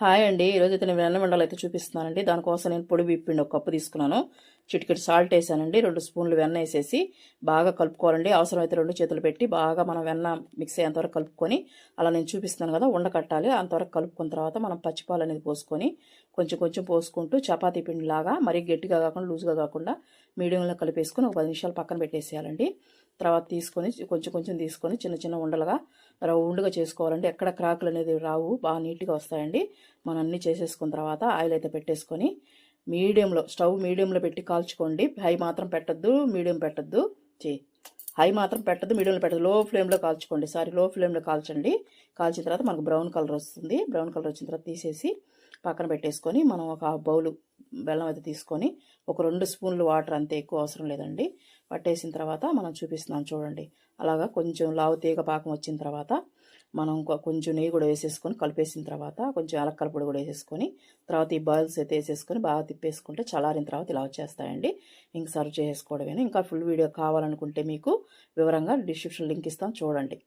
Hi అండి. ఈరోజు అయితే నేను వెన్న మండలు అయితే చూపిస్తున్నానండి. దానికోసం నేను పొడి బిప్పిండి ఒక కప్పు తీసుకున్నాను. చిటికెట్ సాల్ట్ వేసానండి. రెండు స్పూన్లు వెన్న వేసేసి బాగా కలుపుకోవాలండి. అవసరమైతే రెండు చేతులు పెట్టి బాగా మనం వెన్న మిక్స్ అయ్యేంతవరకు కలుపుకొని అలా నేను చూపిస్తున్నాను కదా ఉండ కట్టాలి. అంతవరకు కలుపుకున్న తర్వాత మనం పచ్చిపాలు అనేది పోసుకొని కొంచెం కొంచెం పోసుకుంటూ చపాతీ పిండిలాగా మరీ గట్టిగా కాకుండా లూజ్గా కాకుండా మీడియంలో కలిపేసుకొని ఒక పది నిమిషాలు పక్కన పెట్టేసేయాలండి. తర్వాత తీసుకొని కొంచెం కొంచెం తీసుకొని చిన్న చిన్న ఉండలుగా రౌండ్గా చేసుకోవాలండి. ఎక్కడ క్రాకులు అనేది రావు బాగా నీట్గా వస్తాయండి. మనం అన్నీ చేసేసుకున్న తర్వాత ఆయిల్ అయితే పెట్టేసుకొని మీడియంలో స్టవ్ మీడియంలో పెట్టి కాల్చుకోండి. హై మాత్రం పెట్టద్దు మీడియం పెట్టద్దు. చే హై మాత్రం పెట్టద్దు మీడియంలో పెట్టద్దు. లో ఫ్లేమ్లో కాల్చుకోండి. సారీ లో ఫ్లేమ్లో కాల్చండి. కాల్చిన తర్వాత మనకు బ్రౌన్ కలర్ వస్తుంది. బ్రౌన్ కలర్ వచ్చిన తర్వాత తీసేసి పక్కన పెట్టేసుకొని మనం ఒక బౌలు బెల్లం అయితే తీసుకొని ఒక రెండు స్పూన్లు వాటర్ అంతే ఎక్కువ అవసరం లేదండి. పట్టేసిన తర్వాత మనం చూపిస్తున్నాం చూడండి. అలాగా కొంచెం లావు తీగ పాకం వచ్చిన తర్వాత మనం కొంచెం నెయ్యి కూడా వేసేసుకొని కలిపేసిన తర్వాత కొంచెం అలక్కల పొడి కూడా వేసేసుకొని తర్వాత ఈ బాయిల్స్ అయితే వేసేసుకొని బాగా తిప్పేసుకుంటే చల్లారిన తర్వాత ఇలా వచ్చేస్తాయండి. ఇంక సర్వ్ చేసుకోవడమేనా? ఇంకా ఫుల్ వీడియో కావాలనుకుంటే మీకు వివరంగా డిస్క్రిప్షన్ లింక్ ఇస్తాం చూడండి.